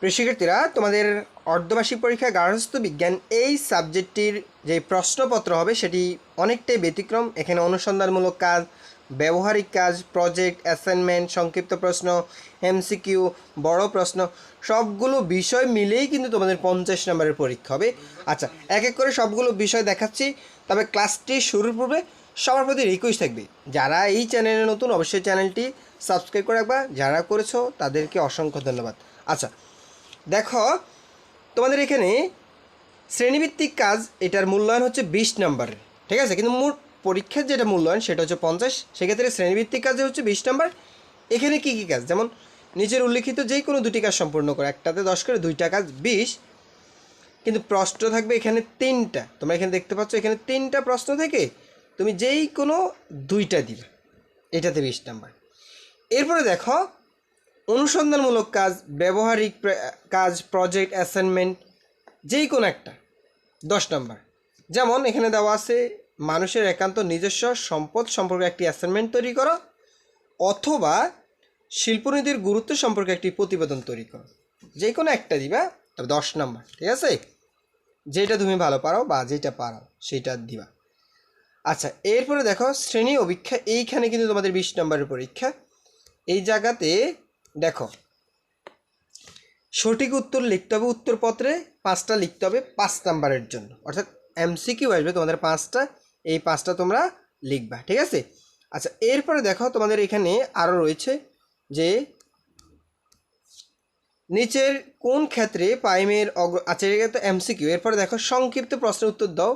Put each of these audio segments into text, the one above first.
প্রিয় শিক্ষার্থীরা তোমাদের অর্ধবার্ষিক পরীক্ষা গার্হস্থ্য বিজ্ঞান এই সাবজেক্টটির যে প্রশ্নপত্র হবে, সেটি অনেকটাই ব্যতিক্রম। এখানে অনুসন্ধানমূলক কাজ, ব্যবহারিক কাজ প্রজেক্ট অ্যাসাইনমেন্ট সংক্ষিপ্ত প্রশ্ন এমসিকিউ বড় প্রশ্ন, সবগুলো বিষয় মিলেই কিন্তু তোমাদের পঞ্চাশ নম্বরের পরীক্ষা হবে। আচ্ছা এক এক করে সবগুলো বিষয় দেখাচ্ছি, তবে ক্লাসটি শুরুর পূর্বে সবার প্রতি রিকোয়েস্ট থাকবে, যারা এই চ্যানেলে নতুন, অবশ্যই চ্যানেলটি সাবস্ক্রাইব করে রাখবা। যারা করেছ, তাদেরকে অসংখ্য ধন্যবাদ। আচ্ছা দেখো, তোমাদের এখানে শ্রেণীভিত্তিক কাজ, এটার মূল্যায়ন হচ্ছে বিশ নম্বরের ঠিক আছে? কিন্তু মোট পরীক্ষার যেটা মূল্যায়ন, সেটা হচ্ছে পঞ্চাশ। সেক্ষেত্রে শ্রেণীভিত্তিক কাজে হচ্ছে বিশ নম্বর। এখানে কী কী কাজ? যেমন নিচের উল্লিখিত যেই কোনো দুটি কাজ সম্পূর্ণ করো। একটাতে দশ করে, দুইটা কাজ বিশ। কিন্তু প্রশ্ন থাকবে এখানে তিনটা। তোমরা এখানে দেখতে পাচ্ছ, এখানে তিনটা প্রশ্ন থেকে তুমি যেই কোনো দুইটা দিবে এটাতে বিশ নাম্বার। এরপরে দেখো অনুসন্ধানমূলক কাজ, ব্যবহারিক কাজ প্রজেক্ট অ্যাসাইনমেন্ট যেই কোনো একটা। দশ নম্বর। যেমন এখানে দেওয়া আছে, মানুষের একান্ত নিজস্ব সম্পদ সম্পর্কে একটি অ্যাসাইনমেন্ট তৈরি করো, অথবা শিল্পনীতির গুরুত্ব সম্পর্কে একটি প্রতিবেদন তৈরি করো। যে কোনো একটা দিবা তবে দশ নম্বর, ঠিক আছে? যেটা তুমি ভালো পারো বা যেটা পারো সেইটা দিবা। আচ্ছা এরপরে দেখো, শ্রেণি অভীক্ষা এইখানে কিন্তু তোমাদের বিশ নম্বরের পরীক্ষা। এই জায়গাতে দেখো। সঠিক উত্তর লিখতে হবে উত্তরপত্রে, পাঁচটা লিখতে হবে পাঁচ নাম্বারের জন্য। অর্থাৎ এমসিকিউ আসবে তোমাদের পাঁচটা, এই পাঁচটা তোমরা লিখবা, ঠিক আছে? আচ্ছা এরপরে দেখো তোমাদের এখানে আরও রয়েছে যে, নিচের কোন ক্ষেত্রে পাইমের অগ্র আচ্ছা এটা তো এমসিকিউ। এরপরে দেখো সংক্ষিপ্ত প্রশ্নের উত্তর দাও।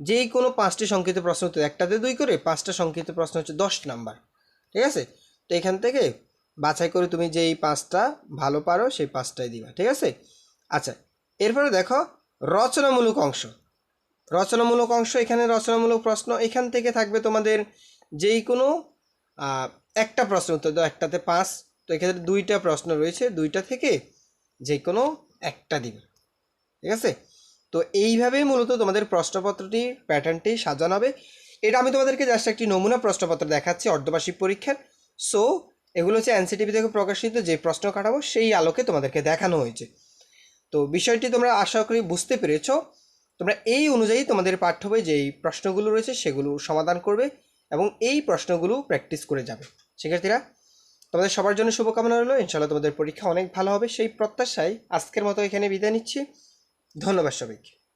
যেই কোনো পাঁচটি সংক্ষিপ্ত প্রশ্ন উত্তর, একটাতে দুই করে, পাঁচটা সংক্ষিপ্ত প্রশ্ন হচ্ছে দশ নাম্বার, ঠিক আছে? তো এখান থেকে বাছাই করে তুমি যেই পাঁচটা ভালো পারো, সেই পাঁচটাই দিবা, ঠিক আছে? আচ্ছা এরপরে দেখো রচনামূলক অংশ। রচনামূলক অংশ, এখানে রচনামূলক প্রশ্ন, এখান থেকে থাকবে তোমাদের যেই কোনো একটা প্রশ্ন উত্তর একটাতে পাঁচ, তো এখানে দুইটা প্রশ্ন রয়েছে, দুইটা থেকে যে কোনো একটা দিবে, ঠিক আছে? তো এইভাবেই মূলত তোমাদের প্রশ্নপত্রটি, প্যাটার্নটি সাজানো হবে। এটা আমি তোমাদেরকে জাস্ট একটি নমুনা প্রশ্নপত্র দেখাচ্ছি, অর্ধবার্ষিক পরীক্ষার। সো এগুলো হচ্ছে এনসিটিভি থেকে প্রকাশিত যে প্রশ্ন কাটাবো, সেই আলোকে তোমাদেরকে দেখানো হয়েছে। তো বিষয়টি তোমরা আশা করি বুঝতে পেরেছ। তোমরা এই অনুযায়ী তোমাদের পাঠ্য বই যেই প্রশ্নগুলো রয়েছে সেগুলো সমাধান করবে এবং এই প্রশ্নগুলো প্র্যাকটিস করে যাবে। শিক্ষার্থীরা, তোমাদের সবার জন্য শুভকামনা রইল। ইনশাল্লাহ তোমাদের পরীক্ষা অনেক ভালো হবে। সেই প্রত্যাশায় আজকের মতো এখানে বিদায় নিচ্ছি। ধন্যবাদ সবাইকে।